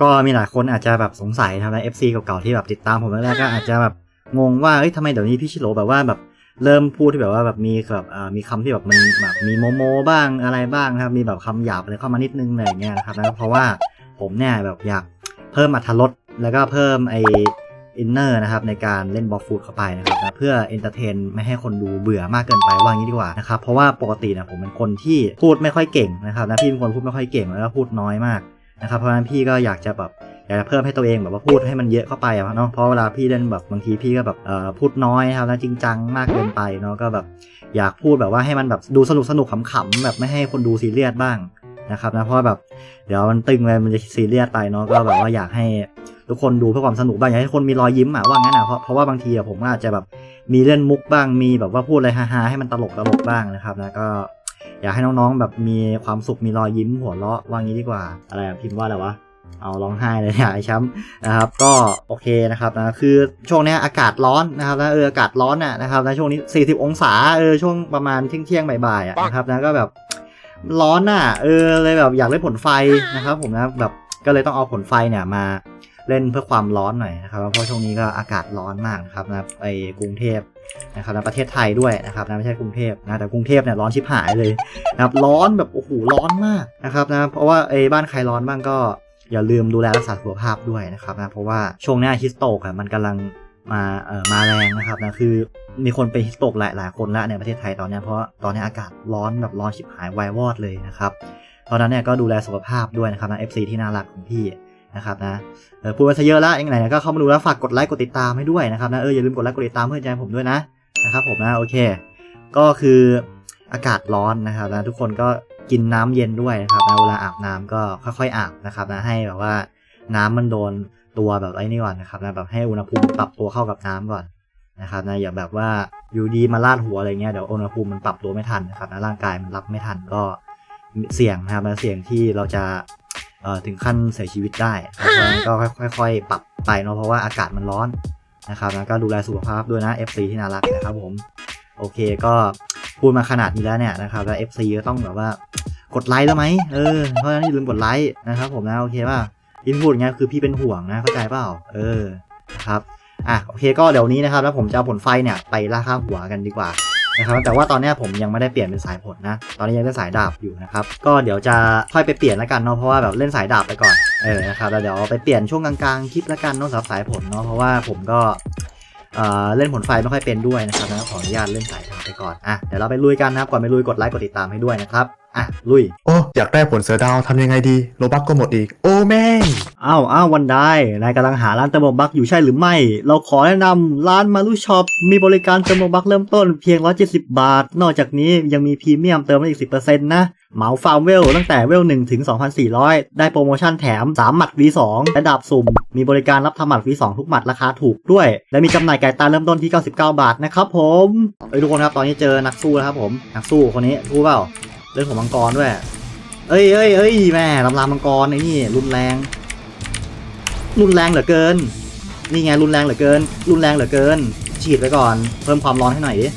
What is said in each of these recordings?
ก็มีหลายคนอาจจะแบบสงสัยทำไม FC เก่าๆที่แบบติดตามผมแรกๆก็อาจจะแบบงงว่าเอ้ยทำไมเดี๋ยวนี้พี่ชิโร่แบบว่าแบบเริ่มพูดที่แบบว่าแบบมีแบบอ่ามีคำที่แบบมันแบบมีโมโมบ้างอะไรบ้างนะครับมีแบบคำหยาบอะไรเข้ามานิดนึงอะไรอย่างเงี้ยนะครับนะเพราะว่าผมเนี่ยแบบอยากเพิ่มอรรถรสแล้วก็เพิ่มไออินเนอร์นะครับในการเล่นบอลฟูดเข้าไปนะครับนะเพื่อเอนเตอร์เทนไม่ให้คนดูเบื่อมากเกินไปว่างี้ดีกว่านะครับเพราะว่าปกตินะผมเป็นคนที่พูดไม่ค่อยเก่งนะครับนะพี่เป็นคนพูดไม่ค่อยเก่งแล้วก็พูดน้อยมาก นะครับเพราะฉะนั้นพี่ก็อยากจะแบบอยากจะเพิ่มให้ตัวเองแบบว่าพูดให้มันเยอะเข้าไปอะเนาะเพราะเวลาพี่เล่นแบบบางทีพี่ก็แบบเอ่อพูดน้อยครับแล้วจริงจังมากเกินไปเนาะก็แบบอยากพูดแบบว่าให้มันแบบดูสนุกสนุกขำๆแบบไม่ให้คนดูซีเรียสบ้างนะครับนะเพราะแบบเดี๋ยวมันตึงเลยมันจะซีเรียสไปเนาะก็แบบว่าอยากให้ทุกคนดูเพื่อความสนุกบ้างอยากให้คนมีรอยยิ้มอะว่างั้นอะเพราะเพราะว่าบางทีอะผมอาจจะแบบมีเล่นมุกบ้างมีแบบว่าพูดอะไรฮาๆให้มันตลกตลกบ้างนะครับนะก็ อยากให้น้องๆ แบบมีความสุขมีรอยยิ้มหัวเราะว่างี้ดีกว่า อะไรอะพิมพ์ว่าอะไรวะเอาร้องไห้เลยเนี่ยไอ้แชมป์นะครับก็โอเคนะครับนะคือช่วงเนี้ยอากาศร้อนนะครับนะเอออากาศร้อนน่ะนะครับนะช่วงนี้ 40 องศาเออช่วงประมาณเที่ยงเที่ยงๆบ่ายๆอะนะครับนะก็แบบร้อนน่ะเออเลยแบบอยากเล่นผลไฟนะครับ ผมนะแบบก็เลยต้องเอาผลไฟเนี่ยมาเล่นเพื่อความร้อนหน่อยนะครับเพราะช่วงนี้ก็อากาศร้อนมากนะครับนะไปกรุงเทพ นะครับในประเทศไทยด้วยนะครับนะไม่ใช่กรุงเทพนะแต่กรุงเทพเนี่ยร้อนชิบหายเลยนะครับร้อนแบบโอ้โหร้อนมากนะครับนะเพราะว่าไอ้บ้านใครร้อนบ้างก็อย่าลืมดูแลรักษาสุขภาพด้วยนะครับนะเพราะว่าช่วงเนี้ฮิสโตกอะมันกำลังมาเอ่อมาแรงนะครับนะคือมีคนเป็นฮิสโตกหลายหลายคนแล้วในประเทศไทยตอนนี้เพราะตอนนี้อากาศร้อนแบบร้อนชิบหายวายวอดเลยนะครับเพราะนั้นเนี่ยก็ดูแลสุขภาพด้วยนะครับนะ FC ที่น่ารักของพี่ นะครับนะเออพูดมาซะเยอะแล้วเองไหนก็เข้ามาดูแล้วฝากกดไลค์กดติดตามให้ด้วยนะครับนะเอออย่าลืมกดไลค์กดติดตามเพื่อใจผมด้วยนะนะครับผมนะโอเค ก็คืออากาศร้อนนะครับนะทุกคนก็กินน้ำเย็นด้วยนะครับนะเวลาอาบน้ำก็ค่อยๆอาบนะครับนะให้แบบว่าน้ำมันโดนตัวแบบไอ้นี่ก่อนนะครับนะแบบให้อุณหภูมิปรับตัวเข้ากับน้ำก่อนนะครับนะอย่าแบบว่าอยู่ดีมาลาดหัวอะไรเงี้ยเดี๋ยวอุณหภูมิมันปรับตัวไม่ทันนะครับนะร่างกายมันรับไม่ทันก็เสี่ยงนะครับนะเสี่ยงที่เราจะ ถึงขั้นเสียชีวิตได้เพราะฉะนั้นก็ค่อยๆ ปรับไปเนาะเพราะว่าอากาศมันร้อนนะครับแล้วก็ดูแลสุขภาพด้วยนะ FC ที่น่ารักนะครับผม โอเคก็พูดมาขนาดนี้แล้วเนี่ยนะครับแล้ว FC ก็ต้องแบบว่ากดไลค์แล้วไหมเออเพราะฉะนั้นอย่าลืมกดไลค์นะครับผมนะโอเคป่ะที่พูดอย่างเงี้ยคือพี่เป็นห่วงนะเข้าใจเปล่าเออนะครับอะโอเคก็เดี๋ยวนี้นะครับแล้วผมจะเอาผลไฟเนี่ยไปล่าค่าหัวกันดีกว่า นะครับแต่ว่าตอนนี้ผมยังไม่ได้เปลี่ยนเป็นสายผลนะ ตอนนี้ยังเป็นสายดาบอยู่นะครับก็เดี๋ยวจะค่อยไปเปลี่ยนแล้วกันเนาะเพราะว่าแบบเล่นสายดาบไปก่อนเออนะครับแล้วเดี๋ยวไปเปลี่ยนช่วงกลางๆคลิปแล้วกันเนาะสำหรับสายผลเนาะเพราะว่าผมก็เออเล่นผลไฟไม่ค่อยเป็นด้วยนะครับนะขออนุญาตเล่นสายดาบไปก่อนอะเดี๋ยวเราไปลุยกันนะครับก่อนไปลุยกดไลค์กดติดตามให้ด้วยนะครับ อะ ลุย โอ้ อยากได้ผลเสือดาวทำยังไงดี โลบักก็หมดอีก โอ้แม่งอ้าวอ้าววันได้นายกำลังหาร้านเติมโลบักอยู่ใช่หรือไม่ เราขอแนะนำร้านมารุช็อปมีบริการเติมโลบักเริ่มต้นเพียง 170 บาท นอกจากนี้ยังมีพรีเมียมเติมได้อีก 10%นะเหมาฟาร์มเวลตั้งแต่เวล1ถึง 2,400 ได้โปรโมชั่นแถม 3 หมัด V2 และดาบสุ่ม มีบริการรับทำหมัด V2 ทุกหมัดราคาถูกด้วย และมีจำหน่ายไก่ตาเริ่มต้นที่ 99 บาทนะครับผมเอ้ยทุกคนครับตอนนี้เจอนักสู้แล้วครับผม นักสู้คนนี้รู้เปล่า เล่นผมมังกรด้วย เอ้ยเอ้ยเอ้ยแม่ลำรามมังกรไอ้นี่รุนแรง รุนแรงเหลือเกิน นี่ไงรุนแรงเหลือเกิน รุนแรงเหลือเกิน ฉีดไปก่อน เพิ่มความร้อนให้หน่อยดิ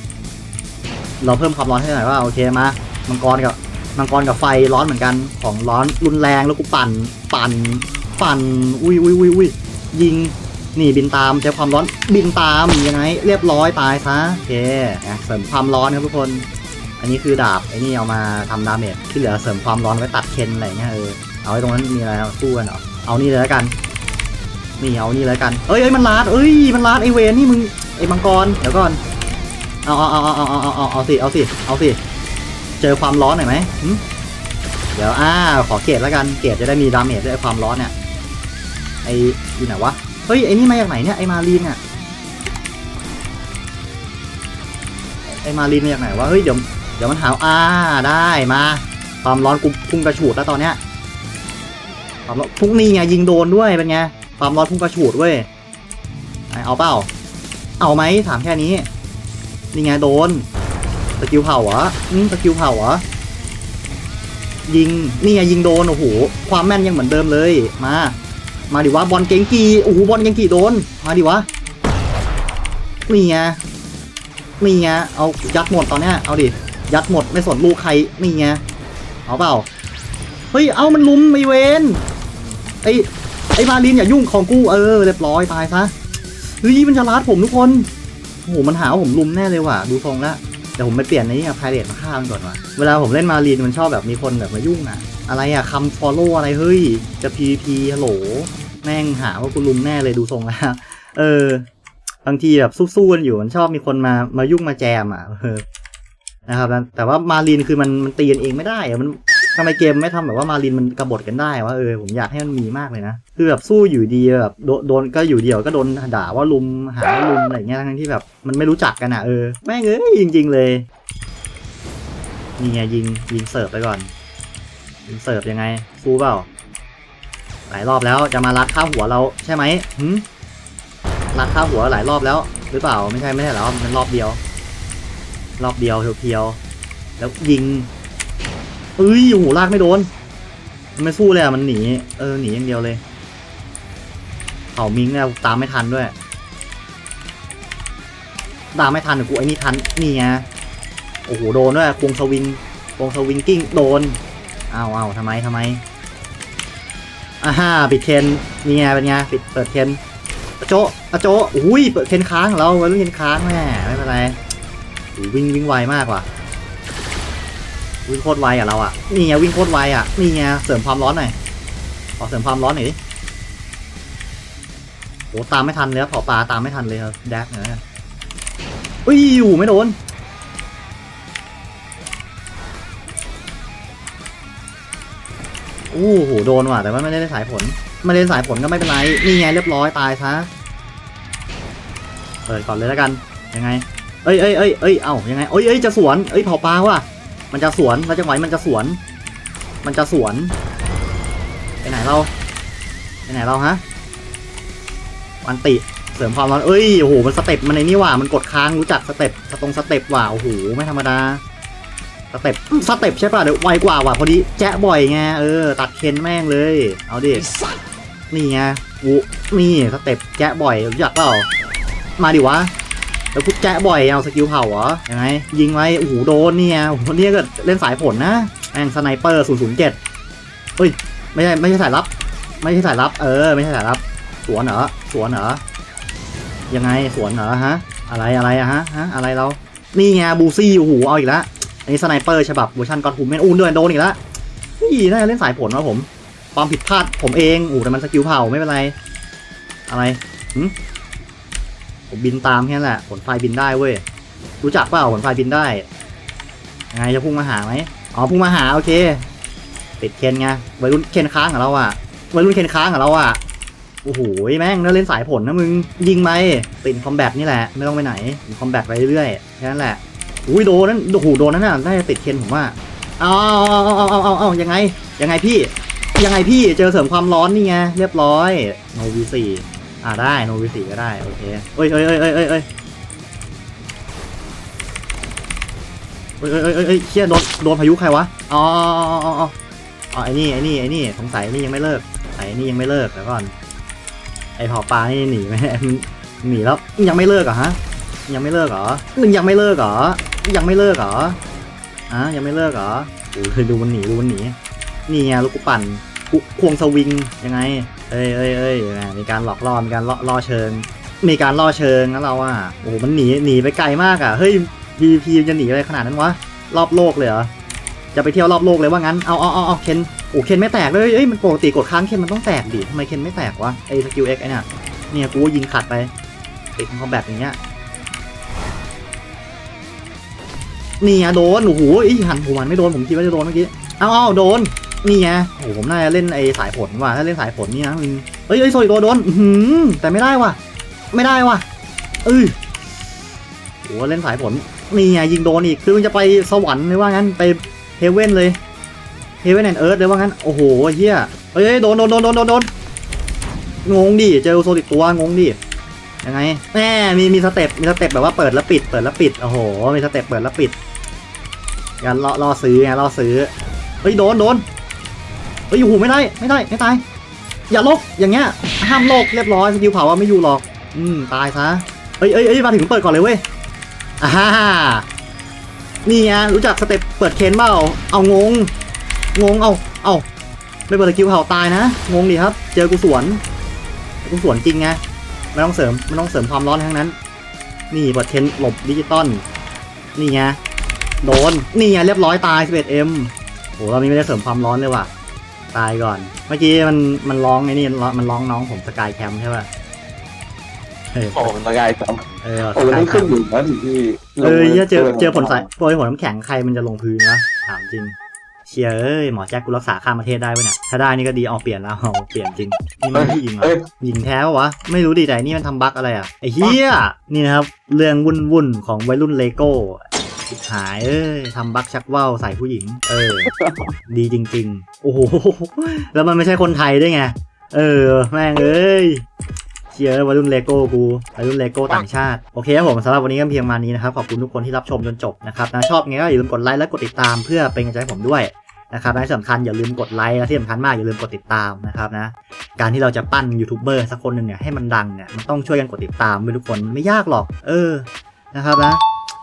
เราเพิ่มความร้อนให้หน่อยว่าโอเคมา มังกรกับมังกรกับไฟร้อนเหมือนกัน ของร้อนรุนแรงแล้วกูปั่น ปั่น ปั่น อุ้ยอุ้ยอุ้ยอุ้ยยิงนี่บินตามใช้ความร้อนบินตามยังไง เรียบร้อยตายซะโอเคเสริมความร้อนครับทุกคน อันนี้คือดาบไอ้นี่เอามาทำดาเมจที่เหลือเสริมความร้อนไว้ตัดเคนอะไรเงี้ยเออเอาไว้ตรงนั้นมีอะไรเอาสู้กันเหรอเอานี่เลยแล้วกันนี่เอานี่เลยแล้วกันเอ้ยเอ้ยมันลาดเอ้ยมันลาดไอเวนนี่มึงไอมังกรเดี๋ยวก่อนเอาเอาเอาเอาเอาเอาเอาเอาสิเอาสิเอาสิเจอความร้อนหน่อยไหมเดี๋ยวอ่าขอเกรดแล้วกันเกรดจะได้มีดาเมจด้วยไอ้ความร้อนเนี่ยไออยู่ไหนวะเฮ้ยไอนี่มาจากไหนเนี่ยไอมารีนเนี่ยไอมารีนมาจากไหนวะเฮ้ยเดี๋ยว ดี๋ยวมันหาวอ่าได้มา ความร้อนกูพุ่งกระฉูดแล้วตอนเนี้ยความร้อนพุ่งนี่ไงยิงโดนด้วยเป็นไงความร้อนพุ่งกระฉูดเว้ยไอเอาเปล่า เอาไหมถามแค่นี้นี่ไงโดนสกิลเผาเหรออืมสกิลเผาเหรอยิงนี่ไงยิงโดนโอ้โหความแม่นยังเหมือนเดิมเลยมา มาดิวะบอลเก่งกีโอ้โหบอลเก่งกีโดนมาดิวะนี่ไงนี่ไงเอายัดหมดตอนเนี้ยเอาดิ ยัดหมดไม่สนลูกใครนี่ไงเอาเปล่าเฮ้ยเอามันลุมไอเวนไอไอมาลินอย่ายุ่งของกูเออเรียบร้อยตายซะเฮ้ยมันจะลัดผมทุกคนโอ้โหมันหาว่าผมลุมแน่เลยว่ะดูทรงแล้วเดี๋ยวผมไปเปลี่ยนในนี้กับพายเรตมาฆ่ามันก่อนว่ะเวลาผมเล่นมาลินมันชอบแบบมีคนแบบมายุ่งอะอะไรอะคำฟอลโล่อะไรเฮ้ยจะ PVP ฮัลโหลแม่งหาว่ากูลุมแน่เลยดูทรงแล้วเออบางทีแบบสู้ๆกันอยู่มันชอบมีคนมามายุ่งมาแจมอะ นะครับแต่ว่ามารินคือมันมันตีกันเองไม่ได้อะมันทำไมเกมไม่ทำแบบว่ามารินมันกระบฏกันได้วะเออผมอยากให้มันมีมากเลยนะคือแบบสู้อยู่ดีแบบโดโดนก็อยู่เดียวก็โดนด่าว่าลุมหาลุมอะไรเงี้ยทั้งที่แบบมันไม่รู้จักกันอะเออแม่งเอ้ยจริง ๆ เลยนี่ไงยิงยิงเสิร์ฟไปก่อนยิงเสิร์ฟยังไงสู้เปล่าหลายรอบแล้วจะมารัดข้าหัวเราใช่ไหมหืมรัดข้าหัวหลายรอบแล้ว หรือเปล่าไม่ใช่ไม่ใช่แล้วมันรอบเดียว รอบเดียวเพียวๆแล้วยิงเอ้ยโอ้โหลากไม่โดน มันไม่สู้เลยอะมันหนี เออหนีอย่างเดียวเลยเผ่ามิงเนี่ยตามไม่ทันด้วย ตามไม่ทันกูไอ้นี่ทันนี่ไงโอ้โหโดนด้วยควงสวิงควงสวิงกิ้งโดนเอาเอาทำไมทำไมอ่าฮ่าปิดเคนนี่ไงเป็นไงปิดเปิดเคนอโจอโจอุ้ยเปิดเคนค้างเราวัยรุ่นเคนค้างแม่ไม่เป็นไร วิ่งวิ่งไวมากว่ะวิ่งโคตรไวอะเราอะนี่ไงวิ่งโคตรไวอะนี่ไงเสริมความร้อนหน่อยขอเสริมความร้อนหน่อยดิโหตามไม่ทันเลยครับเผาปลาตามไม่ทันเลยครับแดกเนี่ยอุ้ยอยู่ไม่โดนโอ้โหโดนว่ะแต่ว่าไม่ได้สายผลไม่เล่นสายผลก็ไม่เป็นไรนี่ไงเรียบร้อยตายซะเปิดก่อนเลยแล้วกันยังไง เอ้ยเอ้ยเอ้ยเอ้ยเอ้ายังไงเอ้ยเอ้ยจะสวนเอ้ยเผาปลาว่ะมันจะสวนเราจะไหวมันจะสวน มันจะสวนไปไหนเราไปไหนเราฮะวันติเสริมความร้อนเอ้ยโอ้โหมันสเต็ปมันในนี่ว่ะมันกดค้างรู้จักสเต็ปสตรงสเต็ปว่ะโอ้โหไม่ธรรมดาสเต็ปสเต็ปใช่ป่ะเดี๋ยวไวกว่าว่ะพอดีแจ๊ะบ่อยไงเออตัดเคนแม่งเลย เอาดินี่ไงวูนี่สเต็ปแจ๊ะบ่อยรู้จักเปล่ามาดิวะ แล้วกูแจ๊ะบ่อยเอาสกิลเผาเหรอยังไงยิงไว้โอ้โหโดนเนี่ยโอ้โหเนี่ยก็เล่นสายผลนะแองสไนเปอร์007เจ็ดเฮ้ยไม่ใช่ไม่ใช่สายลับ ไม่ใช่สายลับ เออ ไม่ใช่สายลับ สวนเหรอสวนเหรอยังไงสวนเหรอฮะอะไรอะไรอะฮะฮะอะไรเรา นี่ไงบูซี่โอ้โหเอาอีกแล้วอันนี้สไนเปอร์ฉบับเวอร์ชันกอนทูเมนอูนด้วยโดนอีกแล้วนี่น่าจะเล่นสายผลวะผมความผิดพลาดผมเองอูแต่มันสกิลเผาไม่เป็นไร อะไรหึ ผมบินตามแค่นั้นแหละผลไฟบินได้เว้ยรู้จักเปล่าผลไฟบินได้ยังไงจะพุ่งมาหาไหมอ๋อพุ่งมาหาโอเคติดเคนไงวัยรุ่นเคนค้างของเราอะวัยรุ่นเคนค้างของเราอะโอ้โหแม่งน่าเล่นสายผลนะมึงยิงไหมติดคอมแบทนี่แหละไม่ต้องไปไหนคอมแบทไปเรื่อยแค่นั้นแหละอุ้ยโดนนั่นโอ้โหโดนนั่นน่ะน่าจะติดเคนผมว่าเอาเอาเอาเอาเอาเอายังไงยังไงพี่ยังไงพี่เจอเสริมความร้อนนี่ไงเรียบร้อยโนวีสี่ อ่าได้โนวีสี่ก็ได้โอเคเอ้ยเอ้ยเอ้ยเอ้ยเอ้ยเอ้ยเอ้ยเอ้ยเอ้ยเอ้ยเอ้ยเชี่ยโดนโดนพายุใครวะอ๋ออ๋ออ๋ออ๋ออ๋อไอ้นี่ไอ้นี่ไอ้นี่สงสัยไอ้นี่ยังไม่เลิกไอ้นี่ยังไม่เลิกแล้วก่อนไอ้เผาปลานี่หนีไหมหนีแล้วยังไม่เลิกเหรอฮะยังไม่เลิกเหรอมึงยังไม่เลิกเหรอยังไม่เลิกเหรออะยังไม่เลิกเหรอโอ้ยดูมันหนีดูมันหนีนี่ไงลูกกูปั่นกูควงสวิงยังไง เอ้ยเอ้ยเอ้ยมีการหลอกล่อมีการล่อล่อเชิง มีการล่อเชิงนะเราอะโอ้โหมันหนีหนีไปไกลมากอะเฮ้ย PVP จะหนีอะไรขนาดนั้นวะรอบโลกเลยเหรอจะไปเที่ยวรอบโลกเลยว่างั้นเอาเอาเอาเอาเคนโอ้เคนไม่แตกเลยเอ้ยมันปกติกดค้างเคนมันต้องแตกดิทำไมเคนไม่แตกวะไอ้สกิลเอ็กไอ้เนี่ยเนี่ยกูยิงขัดไปติดคอมแบทอย่างเงี้ยเนี่ไงโดนโอ้โหไอ้หันผมมันไม่โดนผมคิดว่าจะโดนเมื่อกี้เอาเอาโดน นี่ไงโอ้โหผมน่าจะเล่นไอ้สายผลว่ะถ้าเล่นสายผลนี่นะมึงเอ้ยเอ้ยโซยโดนโดนอื้อหือแต่ไม่ได้ว่ะ ไม่ได้ว่ะเอ้ยโอ้โหเล่นสายผลนี่ไงยิงโดนอีกคือมันจะไปสวรรค์เลยว่างั้นไปเฮเว่นเลยเฮเว่นแอนด์เอิร์ธเลยว่างั้นโอ้โหเฮียเอ้ยเอ้ยโดนโดนโดนโดนโดนโดนงงดิเจอโซติดตัวงงดิยังไงแหมมีมีสเต็ปมีสเต็ปแบบว่าเปิดแล้วปิดเปิดแล้วปิดโอ้โหมีสเต็ปเปิดแล้วปิดการล่อล่อซื้อไงล่อซื้อเฮ้ยโดนโดน เฮ้ยโอ้โหไม่ได้ไม่ได้ไม่ตายอย่าลกอย่างเงี้ยห้ามลกเรียบร้อยสกิลเผาว่าไม่อยู่หรอก อืมตายซะเอ้ยเอ้ยเอ้ยมาถึงเปิดก่อนเลยเว้ยอ่าฮ่านี่ไงรู้จักสเต็ปเปิดเคนเปล่าเอางง งงเอาเอาไม่เปิดสกิลเผาตายนะ งงดิครับ เจอกูสวนกูสวนจริงไงไม่ต้องเสริมไม่ต้องเสริมความร้อนทั้งนั้น นี่เปิดเทนหลบดิจิตอลนี่ไงโดนนี่ไงเรียบร้อยตาย 11M โหเรานี้ไม่ได้เสริมความร้อนเลยว่ะ ตายก่อน เมื่อกี้มันมันร้องไอ้นี่มันร้องน้องผมสกายแคมใช่ป่ะเออโอ้สกายจเออำโอ้สแล้วกายมันแคขึ้นมอยู่นะที่ที่เออเหี้ยเจอเจอผลสายโปรยผลน้ำแข็งใครมันจะลงพื้นวะถามจริงเชียร์เอ้ยหมอแจ็คกูรักษาข้ามประเทศได้ปะเนี่ยถ้าได้นี่ก็ดีเอาเปลี่ยนแล้วเอาเปลี่ยนจริงนี่มันผู้หญิงเหรอเอ้ยหญิงแท้ปะวะไม่รู้ดีแต่นี่มันทำบั๊กอะไรอะไอ้เฮียนี่นะครับเรื่องวุ่นวุ่นๆของวัยรุ่นเลโก้ชิบ หายเอ้ยทำบั๊กชักว่าวใส่ผู้หญิง เออ ดีจริง ๆ โอ้โห แล้วมันไม่ใช่คนไทยด้วยไง เออ แม่งเอ้ยเชียร์วัยรุ่นเลโก้กูวัยรุ่นเลโก้ต่างชาติ โอเคครับผมสำหรับวันนี้ก็เพียงมานี้นะครับ ขอบคุณทุกคนที่รับชมจนจบนะครับนะชอบไงก็อย่าลืมกดไลค์และกดติดตามเพื่อเป็นกำลังใจให้ผมด้วยนะครับและที่สำคัญอย่าลืมกดไลค์และที่สำคัญมากอย่าลืมกดติดตามนะครับนะการที่เราจะปั้นยูทูบเบอร์สักคนหนึ่งเนี่ยให้มันดังเนี่ยมันต้องช่วยกันกดติดตามด้วยทุกคนมันไม่ยากหรอก เออนะครับนะ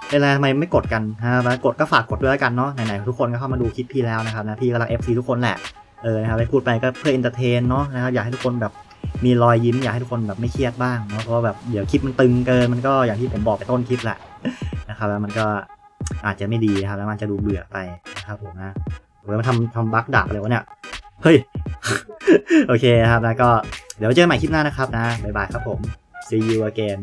เป็นไรทำไมไม่กดกันนะครับกดก็ฝากกดด้วยกันเนาะไหนๆทุกคนก็เข้ามาดูคลิปพี่แล้วนะครับนะพี่ก็รัก FC ทุกคนแหละเออนะครับไปพูดไปก็เพื่อเอนเตอร์เทนเนาะนะครับอยากให้ทุกคนแบบมีรอยยิ้มอยากให้ทุกคนแบบไม่เครียดบ้างเนาะเพราะแบบเดี๋ยวคลิปมันตึงเกินมันก็อย่างที่ผมบอกไปต้นคลิปแหละนะครับแล้วมันก็อาจจะไม่ดีนะครับแล้วมันจะดูเบื่อไปนะครับผมนะโอ้ยมาทำทำบั๊กดักเลยวะเนี่ยเฮ้ยโอเคนะครับแล้วก็เดี๋ยวเจอกันใหม่คลิปหน้านะครับนะบ๊ายบายครับผม see you again